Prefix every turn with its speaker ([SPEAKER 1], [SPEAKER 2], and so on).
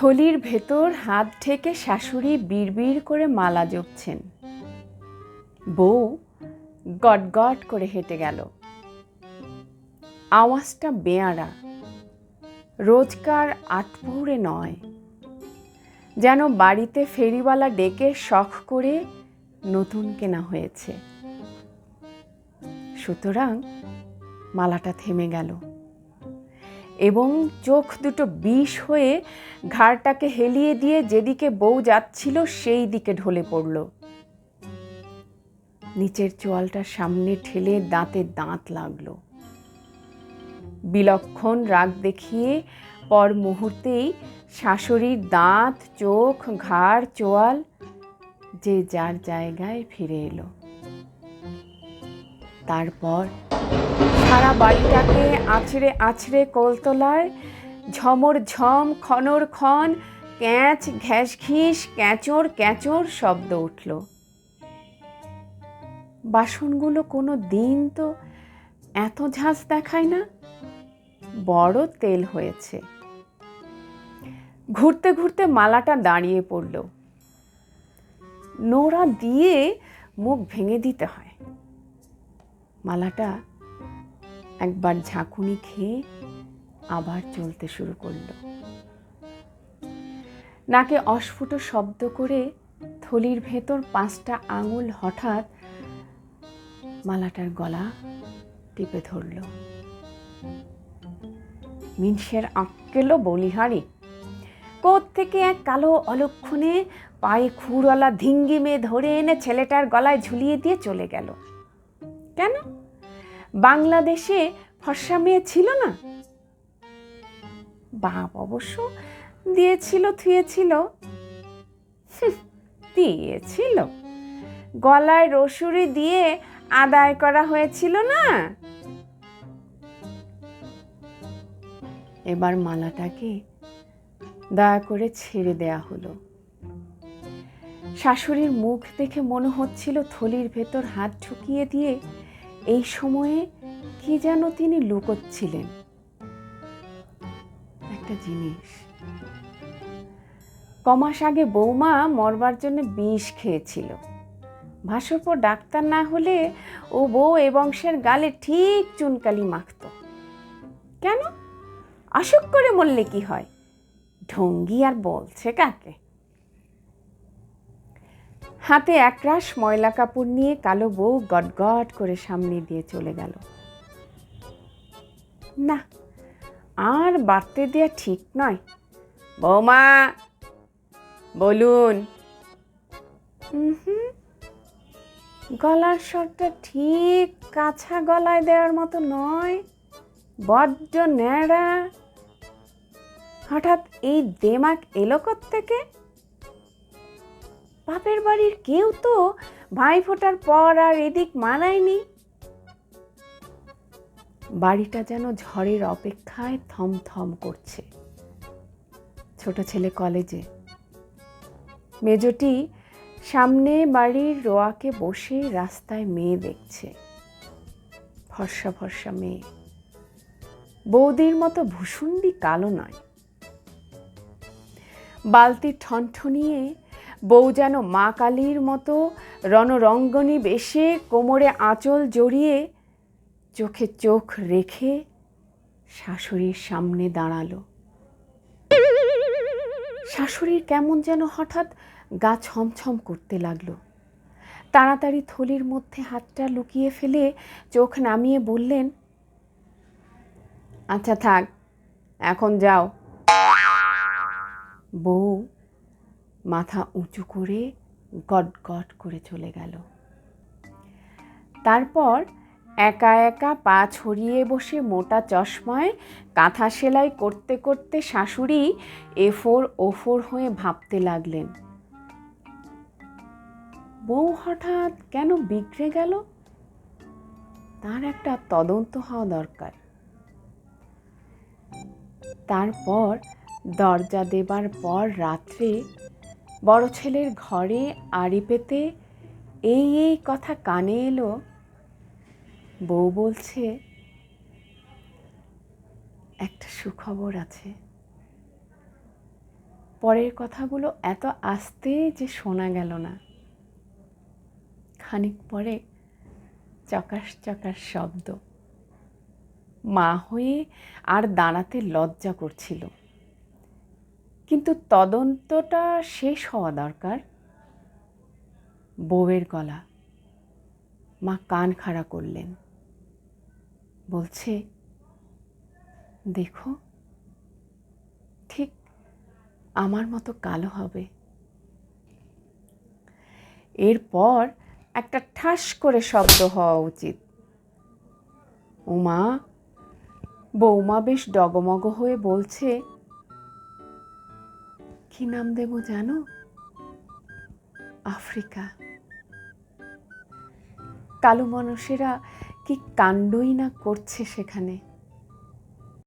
[SPEAKER 1] থলির ভেতর হাত ঠেকে শাশুড়ি বিড়বিড় করে মালা জপছেন। বউ গট গট করে হেঁটে গেল। আওয়াজটা বেয়ারা রোজকার আটপৌরে নয়। যেন বাড়িতে ফেরিওয়ালা ডেকে শখ করে নতুন কেনা হয়েছে। সুতরাং মালাটা থেমে গেল। এবং চোখ দুটো বিষ হয়ে ঘাড়টাকে হেলিয়ে দিয়ে যেদিকে বউ যাচ্ছিল সেই দিকে ঢলে পড়ল। নিচের চোয়ালটার সামনে ঠেলে দাঁতে দাঁত লাগল। বিলক্ষণ রাগ দেখিয়ে পর মুহূর্তেই শাশুড়ির দাঁত, চোখ, ঘাড়, চোয়াল যে যার জায়গায় ফিরে এলো। তারপর সারা বাড়িটাকে আছড়ে আছড়ে কোলতলায়, ঝমর ঝম, খনর খন, ক্যাঁচ, ঘ্যাস ঘিস, ক্যাঁচোর ক্যাঁচোর শব্দ উঠল। বাসনগুলো কোনো দিন তো এত ঝাঁজ দেখায় না? বড় তেল হয়েছে। ঘুরতে ঘুরতে মালাটা দাঁড়িয়ে পড়ল। নোড়া দিয়ে মুখ ভেঙে দিতে হয়। মালাটা একবার ঝাঁকুনি খেয়ে আবার চলতে শুরু করল। নাকে অস্ফুট শব্দ করে থলির ভেতর পাঁচটা আঙুল হঠাৎ মালাটার গলা টিপে ধরল। মিনসের আক্কেলো বলিহারি থেকে এক কালো অলক্ষণে পায়ে খুরওয়ালা ধিঙ্গি মেয়ে ধরে এনে ছেলেটার গলায় ঝুলিয়ে দিয়ে চলে গেল। কেন? বাংলাদেশে ফর্সা মেয়ে ছিল না? বাপ অবশ্য দিয়েছিল, থুয়েছিল। দিয়েছিল। গলায় রসুরি দিয়ে আদায় করা হয়েছিল না? এবার মালাটাকে দয়া করে ছেড়ে দেয়া হলো। শাশুড়ির মুখ দেখে মনে হচ্ছিল থলির ভেতর হাত ঢুকিয়ে দিয়ে এই সময়ে কি যেন তিনি লুকোচ্ছিলেন। একটা জিনিস। কমাস আগে বৌমা মরবার জন্য বিষ খেয়েছিল। ভাসুরপর ডাক্তার না হলে ও বউ এ বংশের গালে ঠিক চুনকালি মাখত। কেন? অসুখ করে মরলে কি হয়? ঢঙ্গি আর বলছে কাকে? হাতে একরাশ ময়লা কাপড় নিয়ে কালো বউ গটগট করে সামনে দিয়ে চলে গেল। না আর বাড়তে দেয়া ঠিক নয়। বৌমা বলুন। গলার স্বরটা ঠিক কাছা গলায় দেওয়ার মতো নয় বড্ড ন্যাড়া। হঠাৎ এই দেমাক এলো থেকে বাপের বাড়ির কেউ তো ভাই ফোটার পর আর এদিক মানায়নি। বাড়িটা যেন ঝড়ের অপেক্ষায় থমথম করছে। ছোট ছেলে কলেজে। মেজটি সামনে বাড়ির রোয়াকে বসে রাস্তায় মেয়ে দেখছে। ফর্সা ফর্সা মেয়ে। বৌদির মতো ভূষুন্ডি কালো নয়। বালতি ঠনঠনিয়ে বউ যেন মা কালীর মতো রণরঙ্গনী বেশে কোমরে আঁচল জড়িয়ে চোখে চোখ রেখে শাশুড়ির সামনে দাঁড়াল। শাশুড়ির কেমন যেন হঠাৎ গা ছমছম করতে লাগল। তাড়াতাড়ি থলির মধ্যে হাতটা লুকিয়ে ফেলে চোখ নামিয়ে বললেন আচ্ছা থাক, এখন যাও। বউ মাথা উঁচু করে গট করে চলে গেল। তারপর একা একা পা ছড়িয়ে বসে মোটা চশমায় কাঁথা সেলাই করতে করতে শাশুড়ি এফোর, ওফোর হয়ে ভাবতে লাগলেন, বউ হঠাৎ কেন বিগড়ে গেল? তার একটা তদন্ত হওয়া দরকার। তারপর দরজা দেবার পর রাত্রে বড় ছেলের ঘরে আড়ি পেতে এই এই কথা কানে এলো। বউ বলছে, একটা সুখবর আছে। পরের কথাগুলো এত আস্তে যে শোনা গেল না। খানিক পরে চকাশ চকাস শব্দ। মা হয়ে আর দাঁড়াতে লজ্জা করছিল। কিন্তু তদন্তটা শেষ হওয়া দরকার। বউয়ের গলা। মা কান খাড়া করলেন। বলছে, দেখো, ঠিক আমার মতো কালো হবে। এরপর একটা ঠাস করে শব্দ হওয়া উচিত। উমা বৌমা বেশ ডগমগ হয়ে বলছে কি নাম দেব জানো? আফ্রিকা। কালো মানুষেরা কি কাণ্ডই না করছে সেখানে?